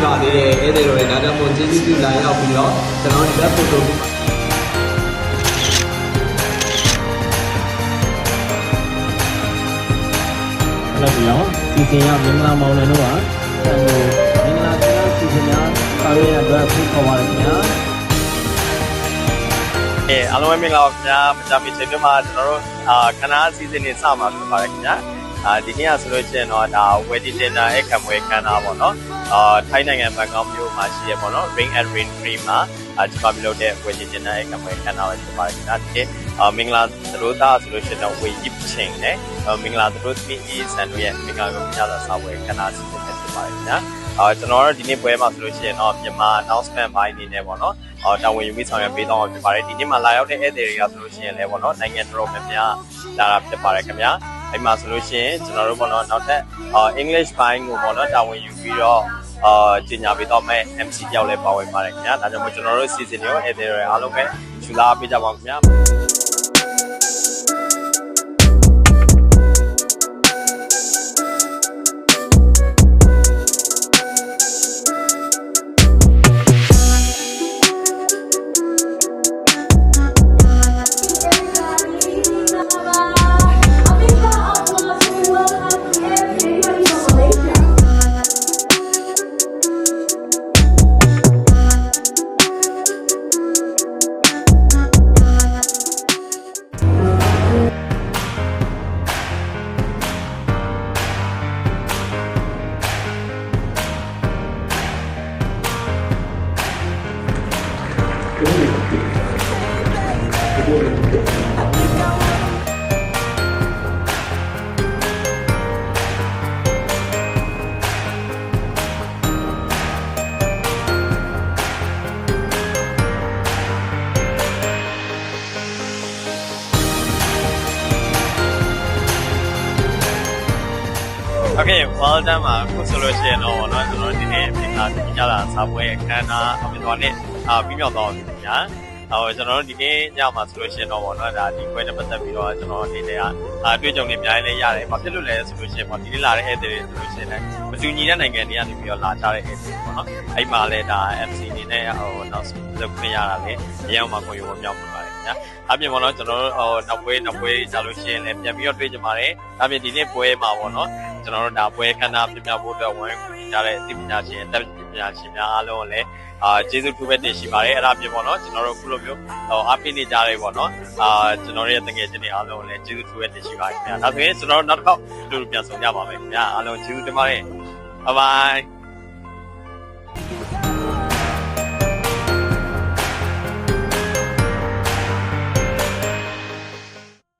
ဧည့်သည်တော်တွေဒါကြောင့်မို့ကျေးဇူးပြုလာရောက်ပြီးတော့ကျွန်တော်ဒီဘက်ဖိုတိုအဲ့ဒီတော့စီစဉ်ရမင်္ဂလာမောင်လည်းတို့ပါအဲဟိုမင်္ဂလာကျင်းစီစဉ်များပါရရအတွက်ဖိတ်ခေါ်ပါရခင်ဗျာအဲအားလုံးပဲမင်္ဂလာပါခင်ဗျာမကြမီချိန်ပြမှာကျွန်တော်တို့အာခဏအစီအစဉ်နေစမှာဖြစ်ပါတယ်ခင်ဗျာ အာဒီနေ့ကဆိုလို့ရှိရင်တော့ဒါ wedding dinner အခမ်းအဝေးခန်းနာပေါ့နော်အာထိုင်းနိုင်ငံဘန်ကောက်မြို့မှာရှိရပေါ့နော် Rain and Rain Tree မှာအာကျွန်တော်ပြုလုပ်တဲ့ wedding dinner အခမ်းအဝေးခန်းနာပဲဖြစ်ပါတယ်ခင်ဗျာဒီနေ့အာမင်္ဂလာသတို့သားဆိုလို့ရှိရင်တော့ဝေယိချင်းနဲ့မင်္ဂလာသတို့သမီးအေးဆန်တို့ရဲ့မင်္ဂလာကိုညစာစာဝေးခန်းနာစီစဉ်ဖြစ်ပါတယ်ခင်ဗျာအာကျွန်တော်တို့ဒီနေ့ပွဲမှာဆိုလို့ရှိရင်တော့မြန်မာ announcement ဘိုင်းနေနဲ့ပေါ့နော်အော်တာဝန်ယူပြီးဆောင်ရွက်ပေးတော့ဖြစ်ပါတယ်ဒီနေ့မှာလာရောက်တဲ့ဧည့်သည်တွေကဆိုလို့ရှိရင်လည်းပေါ့နော်နိုင်ငံတော်များများလာတာဖြစ်ပါတယ်ခင်ဗျာ အဲ့မှာဆိုလို့ရှိရင်ကျွန်တော်တို့ပေါ့နော်နောက်ထပ်အော် English ဘိုင်းကိုပေါ့နော်တာဝန်ယူပြီးတော့အာကျင်ညာပေးတော့မဲ့ MC တယောက်လည်းပါဝင်ပါတယ်ခင်ဗျာဒါကြောင့်မို့ကျွန်တော်တို့ season ရောဧည့်သည်တွေအားလုံးပဲရှူလာပေးကြပါဦးခင်ဗျာ Okay, well done ပါခုဆိုလို့ရှိရင်တော့ဗောနော်ကျွန်တော်ဒီနေ့ပြင်လာတင်ကြတာစားပွဲခန်းနာအပြင်တော်နဲ့ အာပြီးမြောက်တော့ပြီညာဟိုကျွန်တော်တို့ဒီနေ့ညမှာဆိုလို့ရှိရင်တော့ဗောနော်ဒါဒီခွဲနဲ့ပတ်သက်ပြီးတော့ကျွန်တော်အနေနဲ့အာတွေ့ကြုံနေအများကြီးလည်းရတယ်။ဘာဖြစ်လို့လဲဆိုလို့ရှိရင်ပေါ့ဒီနေ့လာတဲ့ဧည့်သည်တွေဆိုလို့ရှိရင်လည်းမတူညီတဲ့နိုင်ငံတွေကနေပြီးတော့လာကြတဲ့ဧည့်သည်ပေါ့နော်။အဲ့မှာလည်းဒါ MC အနေနဲ့ဟိုနောက်လုပ်ခွင့်ရတာလေအရင်ကမှကိုရုံမြောက်ပြပါတယ်ညာ။အပြင်ပေါ့နော်ကျွန်တော်တို့ဟိုနောက်ပွဲနောက်ပွဲကြလို့ရှိရင်လည်းပြန်ပြီးတော့တွေ့ကြပါတယ်။အပြင်ဒီနေ့ပွဲမှာပေါ့နော် ကျွန်တော်တို့ဒါပွဲခန်းနာပြပြဖို့အတွက်ဝိုင်းကူကြတဲ့အသိပညာရှင်အသက်ပညာရှင်များအားလုံးလည်းအာကျေးဇူးထူးပဲတင်ရှိပါတယ်အဲ့ဒါပြင်ပေါ့နော်ကျွန်တော်တို့ခုလိုမျိုးဟိုအားပေးနေကြတယ်ပေါ့နော်အာကျွန်တော်တို့ရဲ့တကယ်ချင်းတွေအားလုံးလည်းကျေးဇူးထူးပဲတင်ရှိပါတယ်ခင်ဗျာဒါဆိုရင်ကျွန်တော်တို့နောက်တစ်ခေါက်လူလူပြန်ဆောင်ကြပါမယ်ခင်ဗျာအားလုံးကျေးဇူးတင်ပါတယ်ဘိုင်ဘိုင်